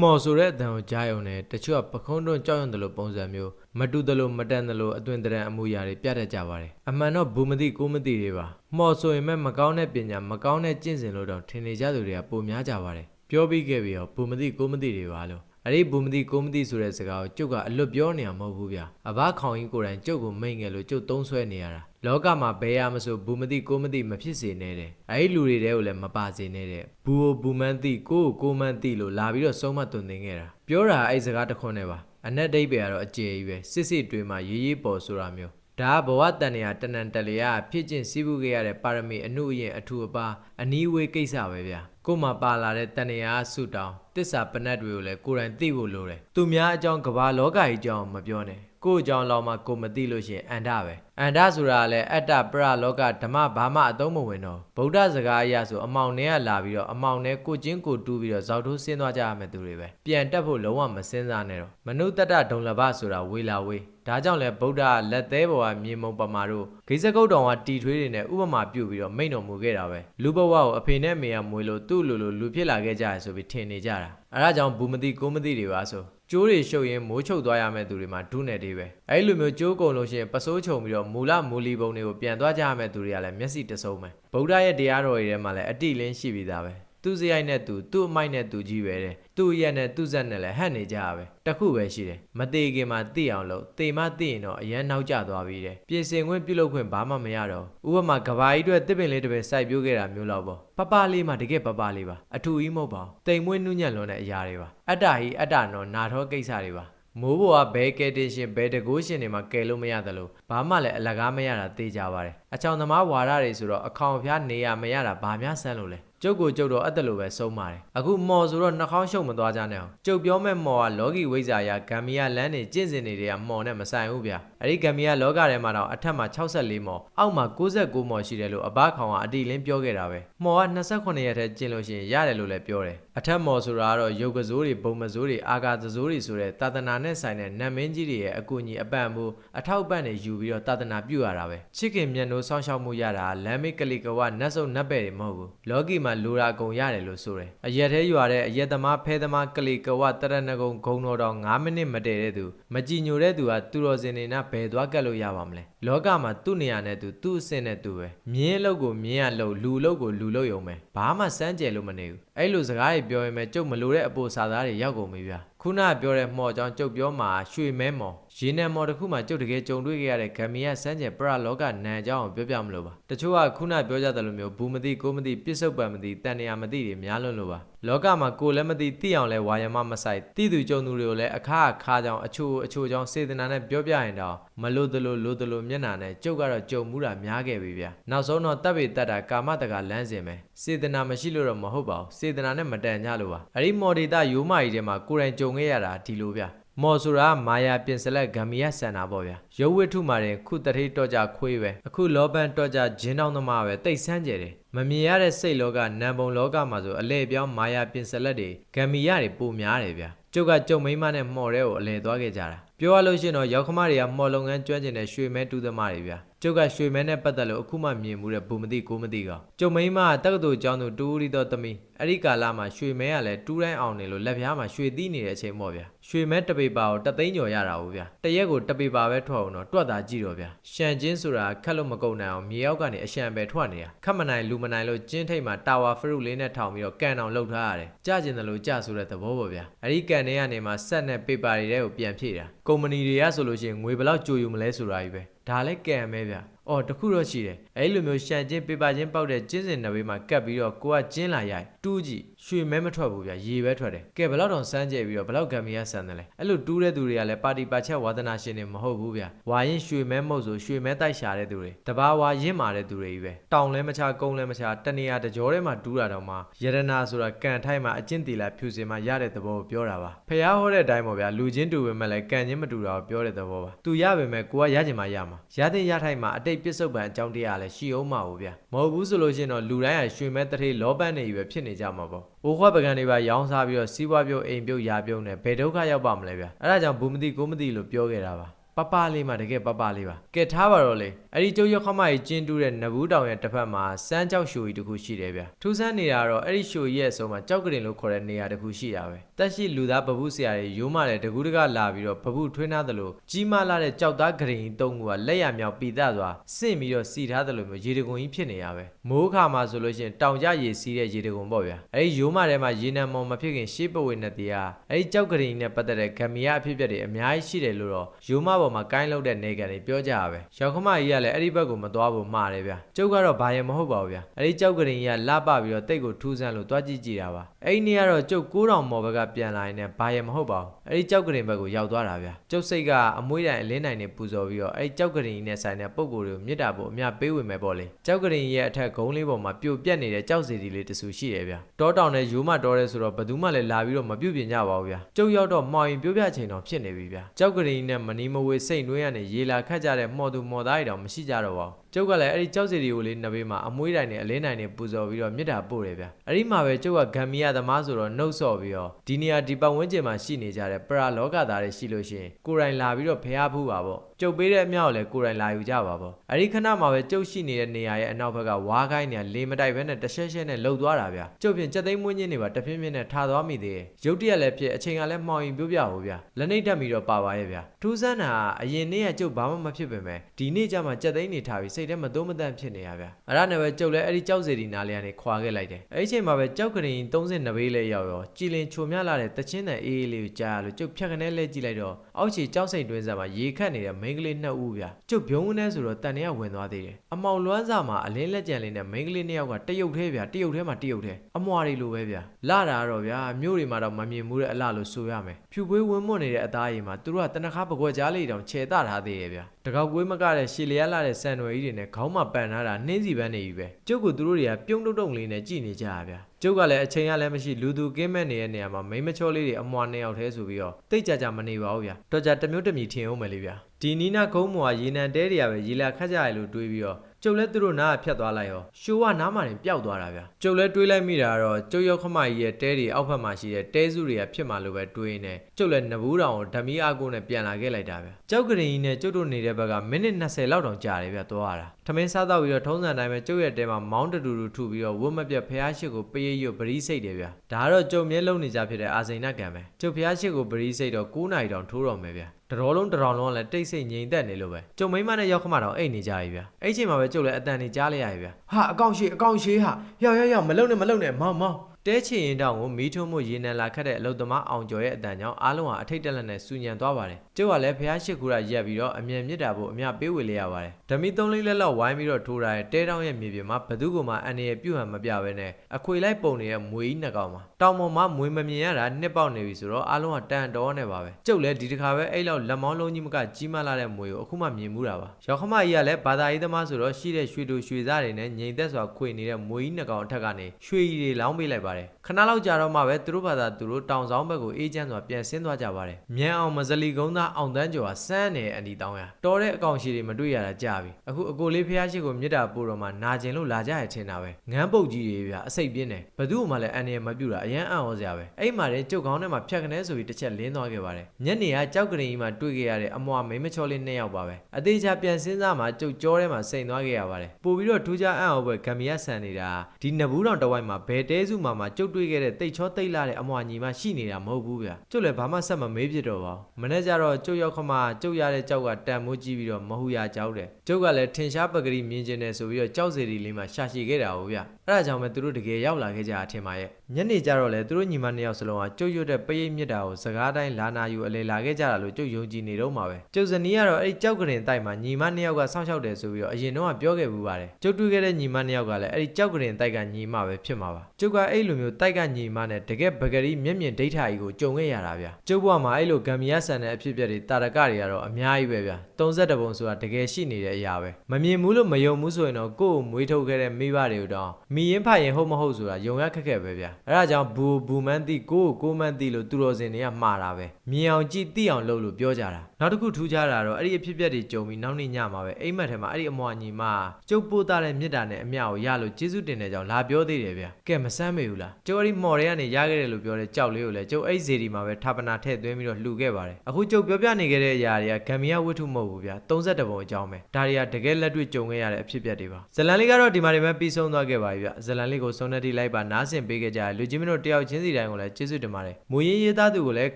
မော်ဆိုတဲ့အတန်ကိုကြားရုံနဲ့တချို့ကပခုံးတွန်းကြောက်ရွံ့တယ်လို့ပုံစံမျိုးမတူတယ်လို့မတန်တယ်လို့အသွင်တရံအမှုရာတွေပြတတ်ကြပါတယ်အမှန်တော့ဘူးမသိကိုမသိတွေပါမော်ဆိုရင်မဲ့မကောင်းတဲ့ပညာမကောင်းတဲ့ကျင့်စဉ်လို့တော့ထင်နေကြသူတွေကပိုများကြပါတယ်ပြောပြီးခဲ့ပြီးတော့ဘူးမသိကိုမသိတွေပါလို့ အဲ့ဒီဘူးမသိကိုမသိဆိုတဲ့စကားကိုကျုပ်ကအလွတ်ပြောနေရမဟုတ်ဘူးဗျအဘခေါင်ကြီးကိုယ်တိုင်ကျုပ်ကိုမိန်ငယ်လို့ကျုပ်သုံးဆွဲနေရတာလောကမှာဘယ်ရမဆိုဘူးမသိကိုမသိမဖြစ်စေနဲ့တဲ့အဲ့ဒီလူတွေတဲကိုလည်းမပါစေနဲ့တဲ့ဘူးကိုဘူးမှန်းသိကိုကိုကိုမှန်းသိလို့လာပြီးတော့ဆုံးမသွန်သင်ခဲ့တာပြောတာအဲ့စကားတစ်ခွန်းနဲ့ပါအနက်ဒိတ်ပဲကတော့အကျေကြီးပဲစစ်စစ်တွေးမှရေးရေးပေါ်ဆိုတာမျိုးဒါကဘဝတန်နေရတဏ္ဍတလေရဖြစ်ချင်းစီးပူခဲ့ရတဲ့ပါရမီအမှုအရင်အထူအပါအနီးဝေးကိစ္စပဲဗျာကို့မှာပါလာတဲ့တဏ္ဍရာဆုတောင်း တစ္ဆာပနတ်တွေကိုလည်းကိုယ်တိုင်သိဖို့လိုတယ်သူများအကြောင်းကဘာလောကကြီးအကြောင်းမပြောနဲ့ကို့အကြောင်းလောက်မှကိုမသိလို့ရှိရင်အန္တပဲအန္တဆိုတာကလည်းအတ္တပရလောကဓမ္မဘာမှအသုံးမဝင်တော့ဗုဒ္ဓစကားအရဆိုအမောင်ထဲကလာပြီးတော့အမောင်ထဲကိုချင်းကိုတူးပြီးတော့ဇောက်ထိုးဆင်းသွားကြရမယ့်သူတွေပဲပြန်တက်ဖို့လုံးဝမစင်းစားနဲ့တော့မနုတတ္တဒုံလဘဆိုတာဝေလာဝေး ဒါကြောင့်လဲဗုဒ္ဓကလက်သေးဘောကမြေမုံပမာတို့ဂိစကုတ်တော်ကတီထွေးတွေနဲ့ဥပမာပြုပြီးတော့မိန့်တော်မူခဲ့တာပဲလူဘဝကိုအဖေနဲ့အမေကမွေလို့သူ့လိုလိုလူဖြစ်လာခဲ့ကြရဆိုပြီးထင်နေကြတာအဲဒါကြောင့်ဘူးမသိကိုမသိတွေပါဆိုကျိုးတွေရှုပ်ရင်မိုးချုပ်သွားရမယ့်သူတွေမှာဒုနယ်တွေပဲအဲ့လိုမျိုးကျိုးကုန်လို့ရှိရင်ပစိုးချုံပြီးတော့မူလမူလီပုံတွေကိုပြန်သွားကြရမယ့်သူတွေကလည်းမျက်စိတစုံပဲဗုဒ္ဓရဲ့တရားတော်တွေထဲမှာလည်းအတိလင်းရှိပြီးသားပဲ သူစရိုက်နဲ့သူသူ့အမိုက်နဲ့သူကြီးပဲတဲ့သူ့ရက်နဲ့သူ့ဇက်နဲ့လည်းဟန့်နေကြရပဲတခုပဲရှိတယ်မသေးခင်မှာသိအောင်လို့သေမသိရင်တော့အရန်နောက်ကျသွားပြီတဲ့ပြင်ဆင်ခွင့်ပြုလုပ်ခွင့်ဘာမှမရတော့ဥပမာကဘာကြီးအတွက်တစ်ပင်လေးတစ်ပင်စိုက်ပျိုးခဲ့တာမျိုးလောက်ပေါ့ပပလေးမှတကယ်ပပလေးပါအထူကြီးမဟုတ်ပါဘူးတိမ်မွေးနှုညံ့လွန်တဲ့အရာတွေပါအတ္တဟိအတ္တနော်နာထောကိစ္စတွေပါမိုးဘောကဘဲကဲတင်ရှင်ဘဲတကိုးရှင်တွေမှာကယ်လို့မရတယ်လို့ဘာမှလည်းအလကားမရတာသိကြပါတယ်အချောင်သမားဝါရတွေဆိုတော့အခေါင်ဖျားနေရမရတာဘာများဆန်းလို့လဲ ကျုပ်ကိုကျုပ်တော့အဲ့တလို့ပဲဆုံးပါတယ်အခုမော်ဆိုတော့နှာခေါင်းရှုံမသွားကြနဲ့အောင်ကျုပ်ပြောမဲ့မော်ကလောကီဝိဇ္ဇာယဂမ်မီယာလမ်းနေကျင့်စဉ်တွေကမော်နဲ့မဆိုင်ဘူးဗျာအဲ့ဒီဂမ်မီယာလောကထဲမှာတော့အထက်မှာ64မော်အောက်မှာ69မော်ရှိတယ်လို့အဘခေါင်ကအတီလင်းပြောခဲ့တာပဲမော်က28ရက်ထဲကျင့်လို့ရှိရင်ရတယ်လို့လည်းပြောတယ်အထက်မော်ဆိုတာကတော့ယုတ်ကစိုးတွေဘုံမစိုးတွေအာဂါသစိုးတွေဆိုတဲ့သာသနာနဲ့ဆိုင်တဲ့နတ်မင်းကြီးတွေရဲ့အကူအညီအပံ့မှုအထောက်အပံ့တွေယူပြီးတော့သာသနာပြုရတာပဲချစ်ခင်မြတ်နိုးဆောင်းရှောက်မှုရတာလမ်းမေးကလိကဝနတ်ဆုပ်နတ်ပဲ့တွေမဟုတ်ဘူးလောကီမှာလူရာကုံရတယ်လို့ဆိုတယ်အရက်သေးရွာတဲ့အရက်သမားဖဲသမားကလိကဝတရဏဂုံဂုံတော်တော်9မိနစ်မတည့်တဲ့သူမကြည်ညိုတဲ့သူကသူတော်စင်နေနာဘယ်သွားကတ်လို့ရပါမလဲလောကမှာသူ့နေရာနဲ့သူသူ့အဆင့်နဲ့သူပဲမြင်းအလုပ်ကိုမြင်းရလုပ်လူအလုပ်ကိုလူလုပ်ရုံပဲဘာမှစမ်းကြယ်လို့မနေဘူးအဲ့လိုစကားတွေပြောရင်ပဲကျုပ်မလိုတဲ့အပိုစာသားတွေရောက်ကုန်ပြီဗျာခုနကပြောတဲ့မှော်ကြောင့်ကျုပ်ပြောမှာရွှေမဲမော် ရေနံမော်တစ်ခုမှကျုပ်တကယ်ကြုံတွေ့ခဲ့ရတဲ့ဂမ်မီယာစမ်းကျင်ပရလောကနန်အကြောင်းကိုပြောပြမလို့ပါတချို့ကခုနပြောကြတယ်လို့မျိုးဘူးမသိကိုမသိပြစ္ဆုတ်ပံမသိတန်နေရမသိတွေများလွန်းလို့ပါလောကမှာကိုလည်းမသိသိအောင်လဲဝါယမမဆိုင်သိသူကြုံသူတွေကိုလည်းအခါအခါကြောင့်အချို့အချို့ကြောင့်စေတနာနဲ့ပြောပြရင်တော့မလို့တလို့လို့တလို့မျက်နာနဲ့ကျုပ်ကတော့ကြုံမှုတာများခဲ့ပြီဗျာနောက်ဆုံးတော့တပ်ပေတတ်တာကာမတကလမ်းစဉ်ပဲစေတနာမရှိလို့တော့မဟုတ်ပါဘူးစေတနာနဲ့မတန်ကြလို့ပါအဲ့ဒီမော်ဒေတာရိုးမာကြီးထဲမှာကိုယ်တိုင်ကြုံခဲ့ရတာဒီလိုဗျာ မော်ဆိုတာမာယာပြင်စလက်ဂမ်မီယာစန္နာပေါ့ဗျာရုပ်ဝိထုမာရင်ခုတတိတော့ကြခွေးပဲအခုလောဘန်တော့ကြဂျင်းတောင်းသမားပဲတိတ်ဆန်းကျယ်တယ်မမြင်ရတဲ့စိတ်လောကနံပုံလောကမှာဆိုအလဲပြောင်းမာယာပြင်စလက်တွေဂမ်မီယာတွေပုံများတယ်ဗျာကျုပ်ကကြုံမိမနဲ့မှော်တဲ့ကိုအလဲသွားခဲ့ကြတာပြောရလို့ရှိရင်တော့ရောက်ခမတွေကမှော်လုပ်ငန်းကျွမ်းကျင်တဲ့ရွှေမဲတူးသမားတွေဗျာကျုပ်ကရွှေမဲနဲ့ပတ်သက်လို့အခုမှမြင်မှုတဲ့ဘူမသိကိုမသိကောင်ကျုံမိမကတက္ကသိုလ်ကျောင်းသူတူရီတော်သမီး အဲ့ဒီကာလမှာရွှေမဲကလည်းတူးတိုင်းအောင်နေလို့လက်ပြားမှာရွှေသီးနေတဲ့အချိန်ပေါ့ဗျာရွှေမဲတပေပါကိုတသိန်းကျော်ရတာဟုတ်ဗျာတရက်ကိုတပေပါပဲထွက်အောင်တော့တွက်တာကြည့်တော့ဗျာရှန်ချင်းဆိုတာခက်လို့မကုန်နိုင်အောင်မြေအောက်ကနေအရှံပဲထွက်နေတာခက်မနိုင်လူမနိုင်လို့ကျင်းထိတ်မှာတာဝါဖရုလေးနဲ့ထောင်ပြီးတော့ကန်အောင်လှုပ်ထားရတယ်ကြကျင်တယ်လို့ကြဆိုတဲ့သဘောပေါ့ဗျာအဲ့ဒီကန်ထဲကနေမှဆက်နဲ့ပေပါတွေထဲကိုပြန်ဖြည့်တာကုမ္ပဏီတွေကဆိုလို့ရှိရင်ငွေဘယ်လောက်ကြိုယူမလဲဆိုတာကြီးပဲဒါလည်းကံပဲဗျာ အော်တခုတော့ရှိတယ်အဲ့လိုမျိုးရှန်ချင်းပေပါချင်းပေါက်တဲ့ကျင်းစင်နဘေးမှာကတ်ပြီးတော့ကိုကကျင်းလာရိုက်တူးကြည့်ရွှေမဲမထွက်ဘူးဗျာရေပဲထွက်တယ်ကဲဘယ်လောက်တောင်စမ်းကြဲပြီးတော့ဘယ်လောက်ဂမ်မီယာဆန်တယ်လဲအဲ့လိုတူးတဲ့သူတွေကလည်းပါတီပါချက်ဝါသနာရှင်တွေမဟုတ်ဘူးဗျာဝါရင်ရွှေမဲမဟုတ်ဆိုရွှေမဲတိုက်ရှာတဲ့သူတွေတဘာဝါရင့်မာတဲ့သူတွေကြီးပဲတောင်လဲမချကုန်းလဲမချတနေရာတကြောထဲမှာတူးတာတော့မှယရနာဆိုတာကန်ထိုက်မှာအကျင့်တီလာဖြူစင်မှာရတဲ့သဘောကိုပြောတာပါဖះဟောတဲ့အတိုင်းပေါ့ဗျာလူချင်းတူပေမဲ့လည်းကန်ချင်းမတူတာကိုပြောတဲ့သဘောပါသူရပေမဲ့ကိုကရချင်မှရမှာရတဲ့ရထိုက်မှာအတိတ်ပစ္စုပန်အကြောင်းတရားလည်းရှိအောင်မှာဘူးဗျာမဟုတ်ဘူးဆိုလို့ရှိရင်တော့လူတိုင်းကရွှေမဲတထေးလောပန်းနေပြီပဲဖြစ်နေကြမှာပေါ့ အိုးခွက်ပကံတွေပါရောင်းစားပြီးတော့စီးပွားပြုတ်အိမ်ပြုတ်ရာပြုတ်နဲ့ဘယ်ဒုက္ခရောက်ပါမလဲဗျာအဲ့ဒါကြောင့်ဘူးမသိကိုမသိလို့ပြောခဲ့တာပါ ပပလေးမှတကယ်ပပလေးပါကဲထားပါတော့လေအဲ့ဒီကျုပ်ရောက်ခမကြီးကျင်းတူးတဲ့နဘူးတောင်ရဲ့တစ်ဖက်မှာစမ်းကြောက်ရှိုကြီးတစ်ခုရှိတယ်ဗျထူးဆန်းနေတာကတော့အဲ့ဒီရှိုကြီးရဲ့အစုံမှာကြောက်ကရင်လို့ခေါ်တဲ့နေရာတစ်ခုရှိတာပဲတက်ရှိလူသားပပုဆရာတွေရိုးမတဲ့တကူးတကလာပြီးတော့ပပုထွေးနာသလိုကြီးမားလာတဲ့ကြောက်သားကရင်ကြီးသုံးခုကလက်ရမြောက်ပီတစွာစင့်ပြီးတော့စီထားသလိုမျိုးရေတကွန်ကြီးဖြစ်နေရပဲမိုးခါမှာဆိုလို့ရှိရင်တောင်ကြရေစီးတဲ့ရေတကွန်ပေါ့ဗျာအဲ့ဒီရိုးမထဲမှာရေနံမောင်မဖြစ်ခင်ရှေးပဝေနဲ့တရားအဲ့ဒီကြောက်ကရင်ကြီးနဲ့ပတ်သက်တဲ့ဂမီယာအဖြစ်အပျက်တွေအများကြီးရှိတယ်လို့တော့ရိုးမပေါ်မှာကိုင်းလောက်တဲ့နေကန်တွေပြောကြရပဲရောက်ခမကြီးကလည်းအဲ့ဒီဘက်ကိုမသွားဘူးမှားတယ်ဗျာကျုပ်ကတော့ဘာရင်မဟုတ်ပါဘူးဗျာအဲ့ဒီကြောက်ကရင်ကြီးကလှပပြီးတော့တိတ်ကိုထူးဆန်းလို့တွားကြည့်ကြည့်တာပါအဲ့ဒီနေ့ကတော့ကျုပ်9000မော်ဘက်ကပြန်လာရင်လည်းဘာရင်မဟုတ်ပါဘူးအဲ့ဒီကြောက်ကရင်ဘက်ကိုရောက်သွားတာဗျာကျုပ်စိတ်ကအမွှေးတိုင်အလင်းတိုင်နဲ့ပူဇော်ပြီးတော့အဲ့ဒီကြောက်ကရင်ကြီးနဲ့ဆိုင်တဲ့ပုံကိုယ်တွေကိုမြစ်တာဖို့အများပေးဝင်မယ်ပေါ့လေကြောက်ကရင်ကြီးရဲ့အထက်ဂုံးလေးပေါ်မှာပြိုပြက်နေတဲ့ကြောက်စီတီလေးတဆူရှိတယ်ဗျာတောတောင်နဲ့ရိုးမတော်တယ်ဆိုတော့ဘယ်သူမှလည်းလာပြီးတော့မပြုတ်ပြင်ကြပါဘူးဗျာကျုပ်ရောက်တော့မှောင်ရင်ပြိုးပြချိန်တော့ဖြစ်နေပြီဗျာကြောက်ကရင်ကြီးနဲ့မနီမဝေစိတ်နှွေးရနေရေလာခတ်ကြတဲ့မော်သူမော်သားတွေတောင်မရှိကြတော့ပါဘူး ကျုပ်ကလည်းအဲ့ဒီကြောက်စီတွေကိုလေးနှစ်ဘေးမှာအမွှေးတိုင်နဲ့အလင်းတိုင်နဲ့ပူဇော်ပြီးတော့မြစ်တာပို့တယ်ဗျာအဲ့ဒီမှာပဲကျုပ်ကဂမ်မီယာသမားဆိုတော့နှုတ်ဆော့ပြီးတော့ဒီနေရာဒီပတ်ဝန်းကျင်မှာရှိနေကြတဲ့ပရာလောကသားတွေရှိလို့ရှိရင်ကိုယ်တိုင်လာပြီးတော့ဖျားဖူးပါပေါ့ကျုပ်ပေးတဲ့အမြောက်ကိုလည်းကိုယ်တိုင်လာယူကြပါပေါ့အဲ့ဒီခဏမှာပဲကျုပ်ရှိနေတဲ့နေရာရဲ့အနောက်ဘက်ကဝါးကိုင်းနေလေမတိုက်ဘဲနဲ့တရှက်ရှက်နဲ့လှုပ်သွားတာဗျာကျုပ်ပြင်ကြက်သိမ်းမွေးညင်းနေပါတပြင်းပြင်းနဲ့ထားသွားမိသေးတယ်ရုတ်တရက်လည်းဖြစ်အချိန်ကလည်းမှောင်ရင်ပြိုးပြဟိုဗျာလက်နှိပ်တက်ပြီးတော့ပါပါရဲ့ဗျာထူးဆန်းတာကအရင်နေ့ကကျုပ်ဘာမှမဖြစ်ပေမဲ့ဒီနေ့ကျမှကြက်သိမ်းနေထားပြီးစိတ်ထဲမသုံးမတန့်ဖြစ်နေရဗျာအဲ့ဒါနဲ့ပဲကျုပ်လည်းအဲ့ဒီကြောက်စီဒီနားလေးကနေခွာခဲ့လိုက်တယ်အဲ့ဒီအချိန်မှာပဲကြောက်ကရင်32ဘေးလေးရောက်ရောကြည်လင်ချိုမြလာတဲ့တချင်းတန်အေးအေးလေးကိုကြားရလို့ကျုပ်ဖြတ်ခနဲလဲကြည့်လိုက်တော့အောက်ခြေကြောက်စိတ်တွင်းစားမှာရေခတ်နေတဲ့မိန်းကလေးနှစ်ဦးဗျာကျုပ်ပြုံးဝန်းနေဆိုတော့တန်နေရဝင်သွားသေးတယ်အမောင်လွမ်းစာမှာအလင်းလက်ကြံလေးနဲ့မိန်းကလေးနှစ်ယောက်ကတရုတ်သေးဗျာတရုတ်သေးမှာတရုတ်သေးအမွာတွေလိုပဲဗျာလာတာတော့ဗျာမြို့တွေမှာတော့မမြင်ဘူးတဲ့အလှလို့ဆိုရမယ် ဖြူပွေးဝင်းမွတ်နေတဲ့အသားရည်မှာသူတို့ကတနခါပကွက်ကြားလေးတောင်ခြေတထားသေးရဲ့ဗျာတကောက်ကွေးမကတဲ့ရှည်လျက်လာတဲ့ဆန်နွယ်ကြီးတွေနဲ့ခေါင်းမှာပန်ထားတာနှင်းစီပန်းနေပြီပဲကျုပ်ကသူတို့တွေကပြုံးတုံတုံလေးနဲ့ကြည်နေကြရဗျာကျုပ်ကလည်းအချိန်ကလည်းမရှိလူသူကင်းမဲ့နေတဲ့နေရာမှာမိမချောလေးတွေအမွာနှစ်ယောက်တည်းဆိုပြီးတော့တိတ်ကြကြမနေပါဘူးဗျာတော်ကြတစ်မျိုးတစ်မြည်ထင်အောင်မယ်လေဗျာဒီနီနာကုန်းမော်ကရေနံတဲတွေကပဲရေလာခတ်ကြရလို့တွေးပြီးတော့ ကျုပ်လည်းသူတို့နားကဖြတ်သွားလိုက်ရောရှိုးကနားမှာတင်ပျောက်သွားတာဗျာကျုပ်လည်းတွေးလိုက်မိတာကတော့ကျုပ်ရောက်ခမကြီးရဲ့တဲတွေအောက်ဖက်မှာရှိတဲ့တဲစုတွေကဖြစ်မှာလို့ပဲတွေးနေကျုပ်လည်းနဘူးတောင်ကိုဓမီအကုနဲ့ပြန်လာခဲ့လိုက်တာဗျာကြောက်ကရင်ကြီးနဲ့ကျုပ်တို့နေတဲ့ဘက်ကမိနစ်20လောက်တောင်ကြာတယ်ဗျာသွားရတာထမင်းစားတော့ပြီးတော့ထုံးစံတိုင်းပဲကျုပ်ရဲ့တဲမှာမောင်းတူတူထူပြီးတော့ဝတ်မပြတ်ဖះရှိကိုပရိတ်ရွတ်ပရိစိတ်တယ်ဗျာဒါကတော့ကျုပ်မြဲလုံနေကြဖြစ်တဲ့အာစိန်နကံပဲကျုပ်ဖះရှိကိုပရိစိတ်တော့9နာရီတောင်ထိုးတော့မယ်ဗျာ တတော်လုံးတတော်လုံးကလည်းတိတ်ဆိတ်ငြိမ်သက်နေလို့ပဲကျုံမိမနဲ့ရောက်ခမတော့အိတ်နေကြပြီဗျာအဲ့ချိန်မှာပဲကျုပ်လည်းအတန်နေကြားလိုက်ရပြီဗျာဟာအကောင့်ရှိအကောင့်ရှိဟာရောက်ရောက်ရောက်မလုံနဲ့မလုံနဲ့မောင်မောင် တဲချင်ရင်တောင်ကိုမီးထုံးမှုရေနံလာခတ်တဲ့အလုတ်သမားအောင်ကျော်ရဲ့အတန်ကြောင့်အားလုံးဟာအထိတ်တက်လက်နဲ့စူညံသွားပါတယ်ကျုပ်ကလည်းဖះရှိခိုးတာရက်ပြီးတော့အမြန်မြစ်တာဖို့အများပေးဝေလိုက်ရပါတယ်ဓမီသုံးလေးလက်လောက်ဝိုင်းပြီးတော့ထိုးထားတဲ့တဲတောင်ရဲ့မြေပြင်မှာဘသူကမှအန်ရပြုတ်ဟန်မပြဘဲနဲ့အခွေလိုက်ပုံနေတဲ့မွေကြီးနှစ်ကောင်မှာတောင်ပေါ်မှာမွေမမြင်ရတာနှစ်ပေါက်နေပြီဆိုတော့အားလုံးကတန်တော်နေပါပဲကျုပ်လည်းဒီတစ်ခါပဲအဲ့လောက်လက်မောင်းလုံးကြီးမကကြီးမားလာတဲ့မွေကိုအခုမှမြင်မှုတာပါရောက်ခမကြီးကလည်းဘာသာရေးသမားဆိုတော့ရှိတဲ့ရွှေတူရွှေသားတွေနဲ့ငြိမ်သက်စွာခွေနေတဲ့မွေကြီးနှစ်ကောင်အထက်ကနေရွှေကြီးတွေလောင်းပေးလိုက်ပါတယ်ခဏလောက်ကြာတော့မှပဲသူတို့ဘာသာသူတို့တောင်ဆောင်ဘက်ကိုအေးချမ်းစွာပြန်ဆင်းသွားကြပါတယ်မြန်အောင်မစလီကုန်းသားအောင်တန်းကျော်ကစမ်းနေအန်ဒီတောင်းရတော်တဲ့အကောင်ရှိတွေမတွေ့ရတာကြာပြီအခုအကိုလေးဖះရှိကိုမြစ်တာပို့တော့မှနာကျင်လို့လာကြရထင်တာပဲငန်းပုတ်ကြီးတွေဗျအစိတ်ပြင်းတယ်ဘသူ့မှလည်းအန်ရမပြူတာအရန်အံ့ဩစရာပဲအဲ့မှာတဲ့ကျုပ်ကောင်းထဲမှာဖြတ်ခနဲဆိုပြီးတစ်ချက်လင်းသွားခဲ့ပါတယ်ညနေကကြောက်ကရင်ကြီးမှာတွေ့ခဲ့ရတဲ့အမွာမိမချောလေးနှစ်ယောက်ပါပဲအသေးချာပြန်စင်းစားမှာကျုပ်ကြောထဲမှာစိန်သွားခဲ့ရပါတယ်ပို့ပြီးတော့ထူးခြားအံ့ဩပွဲဂမ်မီယာဆန်နေတာဒီနဘူးတောင်တဝိုက်မှာဘယ်တဲစုမှာမှကျုပ်တွေ့ခဲ့တဲ့တိတ်ချောတိတ်လာတဲ့အမွာညီမရှိနေတာမဟုတ်ဘူးဗျကျုပ်လည်းဘာမှဆက်မမေးဖြစ်တော့ပါဘူးမနေ့ကျတော့ကျုပ်ရောက်ခမကျုပ်ရတဲ့ကြောက်ကတန်မိုးကြီးပြီးတော့မဟူရကြောက်တယ်ကျုပ်ကလည်းထင်ရှားပကတိမြင်ကျင်တယ်ဆိုပြီးတော့ကြောက်စီရီလေးမှာရှာရှိခဲ့တာဟုတ်ဗျအဲ့ဒါကြောင့်ပဲသူတို့တကယ်ရောက်လာခဲ့ကြတာထင်ပါရဲ့ညနေကျတော့လေသူတို့ညီမနှစ်ယောက်စလုံးကကျုပ်ရွတ်တဲ့ပရိတ်မြစ်တာကိုစကားတိုင်းလာနာယူအလေလာခဲ့ကြတာလို့ကျုပ်ယုံကြည်နေတော့မှာပဲကျုပ်ဇနီးကတော့အဲ့ဒီကြောက်ကရင်တိုက်မှာညီမနှစ်ယောက်ကစောင့်ရှောက်တယ်ဆိုပြီးတော့အရင်တော့ကပြောခဲ့ဘူးပါတယ်ကျုပ်တွေ့ခဲ့တဲ့ညီမနှစ်ယောက်ကလည်းအဲ့ဒီကြောက်ကရင်တိုက်ကညီမပဲဖြစ်မှာပါကျုပ်ကအဲ့လိုမျိုးတိုက်ကညီမနဲ့တကယ်ပကတိမျက်မြင်ဒိဋ္ဌာကြီးကိုကြုံခဲ့ရတာဗျကျုပ်ဘဝမှာအဲ့လိုဂမ်မီယာဆန်တဲ့အဖြစ်အပျက်တွေတာရကတွေကတော့အများကြီးပဲဗျ32ပုံဆိုတာတကယ်ရှိနေတဲ့အရာပဲမမြင်ဘူးလို့မယုံဘူးဆိုရင်တော့ကိုယ့်ကိုမွေးထုတ်ခဲ့တဲ့မိဘတွေကိုတော့မိရင်ဖရင်ဟုတ်မဟုတ်ဆိုတာယုံရခက်ခဲပဲဗျအဲ့ဒါကြောင့်ဘူဘူမန်းတိကိုကိုကိုမန်းတိလို့သူတော်စင်တွေကမှားတာပဲမြင်အောင်ကြည့်သိအောင်လုပ်လို့ပြောကြတာနောက်တစ်ခုထူးခြားတာတော့အဲ့ဒီအဖြစ်အပျက်တွေကြုံပြီးနောက်နေ့ညမှာပဲအိမ်မက်ထဲမှာအဲ့ဒီအမွာညီမကျုပ်ပို့တာတဲ့မြစ်တာနဲ့အမျှကိုရလို့ကျေးဇူးတင်တဲ့ကြောင့်လာပြောသေးတယ်ဗျကဲမဆမ်းမေဘူးလားကျုပ်အဲ့ဒီမော်တွေကနေရခဲ့တယ်လို့ပြောတဲ့ကြောက်လေးကိုလည်းကျုပ်အဲ့ဒီဇေဒီမှာပဲဌာပနာထည့်သွင်းပြီးတော့လှူခဲ့ပါတယ်အခုကျုပ်ပြောပြနေခဲ့တဲ့အရာတွေကဂမ်ဘီယာဝတ္ထုမဟုတ်ဘူးဗျ32ပုံအကြောင်းပဲဒါတွေကတကယ်လက်တွေ့ကြုံခဲ့ရတဲ့အဖြစ်အပျက်တွေပါဇလန်လေးကတော့ဒီမှာတွေပဲပြီးဆုံးသွားခဲ့ပါပြီဗျဇလန်လေးကိုဆုံးတဲ့ထိလိုက်ပါနားဆင်ပေးခဲ့ကြတဲ့လူကြီးမင်းတို့တယောက်ချင်းစီတိုင်းကိုလည်းကျေးဇူးတင်ပါတယ်မူရင်းရေးသားသူကိုလည်း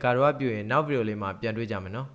ကာရွားပြရင်နောက်ဗီဒီယိုလေးမှာပြန်တွေ့ကြမယ်နော်